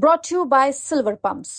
brought to you by Silver Pumps.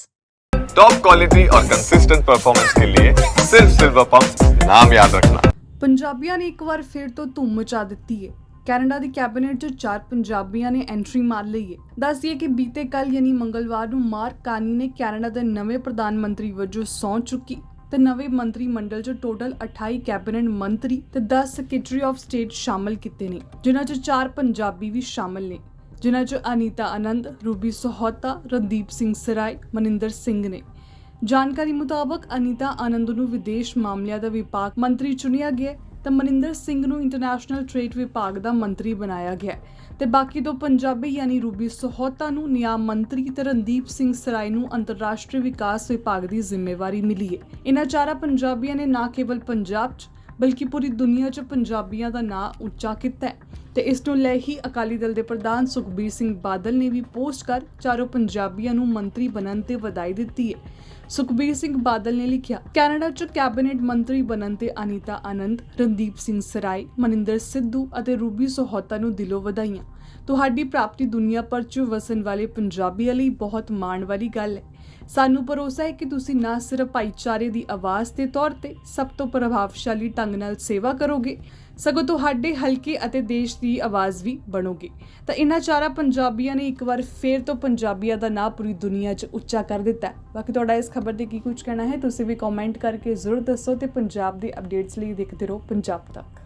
Top quality और consistent performance के लिए सिर्फ सिल्वर पंप नाम याद रखना ਪੰਜਾਬੀਆਂ ਨੇ ਇੱਕ ਵਾਰ ਫਿਰ ਤੋਂ ਧੂਮ ਮਚਾ ਦਿੱਤੀ ਹੈ ਕੈਨੇਡਾ ਦੀ ਕੈਬਨਿਟ 'ਚ ਚਾਰ ਪੰਜਾਬੀਆਂ ਨੇ ਐਂਟਰੀ ਮਾਰ ਲਈ ਹੈ ਦੱਸਦੀਏ ਕਿ ਬੀਤੇ ਕੱਲ ਯਾਨੀ ਮੰਗਲਵਾਰ ਨੂੰ ਮਾਰਕ ਕਾਨੀ ਨੇ ਕੈਨੇਡਾ ਦੇ ਨਵੇਂ ਪ੍ਰਧਾਨ ਮੰਤਰੀ ਵਜੋਂ ਸਹੁੰ ਚੁੱਕੀ ਤੇ ਨਵੇਂ ਮੰਤਰੀ ਮੰਡਲ 'ਚ ਟੋਟਲ 28 ਕੈਬਨਿਟ ਮੰਤਰੀ ਤੇ 10 ਸੈਕਟਰੀ ਆਫ ਸਟੇਟ ਸ਼ਾਮਲ ਕੀਤੇ ਨੇ ਜਿਨ੍ਹਾਂ 'ਚ ਚਾਰ ਪੰਜਾਬੀ ਵੀ ਸ਼ਾਮਲ ਨੇ ਜਿਨ੍ਹਾਂ 'ਚ ਅਨੀਤਾ ਆਨੰਦ, ਰੂਬੀ ਸਹੋਤਾ, ਰਣਦੀਪ ਸਿੰਘ ਸਰਾਏ, ਮਨਿੰਦਰ ਸਿੰਘ ਨੇ। ਜਾਣਕਾਰੀ ਮੁਤਾਬਕ ਅਨੀਤਾ ਆਨੰਦ ਨੂੰ ਵਿਦੇਸ਼ ਮਾਮਲਿਆਂ ਦਾ ਵਿਭਾਗ ਮੰਤਰੀ ਚੁਣਿਆ ਗਿਆ ਹੈ ਤਾਂ ਮਨਿੰਦਰ ਸਿੰਘ ਨੂੰ ਇੰਟਰਨੈਸ਼ਨਲ ਟ੍ਰੇਡ ਵਿਭਾਗ ਦਾ ਮੰਤਰੀ ਬਣਾਇਆ ਗਿਆ ਤੇ ਬਾਕੀ ਦੋ ਪੰਜਾਬੀ ਯਾਨੀ ਰੂਬੀ ਸਹੋਤਾ ਨੂੰ ਨਿਆਂ ਮੰਤਰੀ ਤੇ ਰਣਦੀਪ ਸਿੰਘ ਸਰਾਏ ਨੂੰ ਅੰਤਰਰਾਸ਼ਟਰੀ ਵਿਕਾਸ ਵਿਭਾਗ ਦੀ ਜ਼ਿੰਮੇਵਾਰੀ ਮਿਲੀ ਹੈ। ਇਹਨਾਂ ਚਾਰਾਂ ਪੰਜਾਬੀਆਂ ਨੇ ਨਾ ਕੇਵਲ ਪੰਜਾਬ 'ਚ, ਬਲਕਿ ਪੂਰੀ ਦੁਨੀਆ 'ਚ ਪੰਜਾਬੀਆਂ ਦਾ ਨਾਂ ਉੱਚਾ ਕੀਤਾ ਹੈ। ਤੇ ਇਸ ਨੂੰ ਲੈ ਹੀ ਅਕਾਲੀ ਦਲ ਦੇ ਪ੍ਰਧਾਨ ਸੁਖਬੀਰ ਸਿੰਘ ਬਾਦਲ ਨੇ ਵੀ ਪੋਸਟ ਕਰ ਚਾਰੋਂ ਪੰਜਾਬੀਆਂ ਨੂੰ ਮੰਤਰੀ ਬਣਨ ਤੇ ਵਧਾਈ ਦਿੱਤੀ ਹੈ। ਸੁਖਬੀਰ ਸਿੰਘ ਬਾਦਲ ਨੇ ਲਿਖਿਆ, ਕੈਨੇਡਾ 'ਚ ਕੈਬਨਿਟ ਮੰਤਰੀ ਬਣਨ ਤੇ ਅਨੀਤਾ ਆਨੰਦ, ਰਣਦੀਪ ਸਿੰਘ ਸਰਾਏ, ਮਨਿੰਦਰ ਸਿੱਧੂ ਅਤੇ ਰੂਬੀ ਸਹੋਤਾ ਨੂੰ ਦਿਲੋਂ ਵਧਾਈਆਂ। ਤੁਹਾਡੀ ਪ੍ਰਾਪਤੀ ਦੁਨੀਆ ਭਰ 'ਚ ਵਸਣ ਵਾਲੇ ਪੰਜਾਬੀਆਂ ਲਈ ਬਹੁਤ ਮਾਣ ਵਾਲੀ ਗੱਲ ਹੈ। ਸਾਨੂੰ ਭਰੋਸਾ ਹੈ ਕਿ ਤੁਸੀਂ ਨਾ ਸਿਰਫ ਭਾਈਚਾਰੇ ਦੀ ਆਵਾਜ਼ ਦੇ ਤੌਰ ਤੇ ਸਭ ਤੋਂ ਪ੍ਰਭਾਵਸ਼ਾਲੀ ਢੰਗ ਨਾਲ ਸੇਵਾ ਕਰੋਗੇ ਸਗੋਂ ਤੁਹਾਡੇ ਹਲਕੇ ਅਤੇ ਦੇਸ਼ ਦੀ ਆਵਾਜ਼ ਵੀ ਬਣੋਗੇ। ਤਾਂ ਇਹਨਾਂ ਚਾਰਾਂ ਪੰਜਾਬੀਆਂ ਨੇ ਇੱਕ ਵਾਰ ਫੇਰ ਤੋਂ ਪੰਜਾਬੀਆਂ ਦਾ ਨਾਂ ਪੂਰੀ ਦੁਨੀਆ 'ਚ ਉੱਚਾ ਕਰ ਦਿੱਤਾ ਬਾਕੀ ਤੁਹਾਡਾ ਇਸ ਖਬਰ ਤੇ ਕੀ ਕੁਝ ਕਹਿਣਾ ਹੈ, ਤੁਸੀਂ ਵੀ ਕਮੈਂਟ ਕਰਕੇ ਜ਼ਰੂਰ ਦੱਸੋ ਤੇ ਪੰਜਾਬ ਦੇ ਅਪਡੇਟਸ ਲਈ ਦੇਖਦੇ ਰਹੋ ਪੰਜਾਬ ਤੱਕ।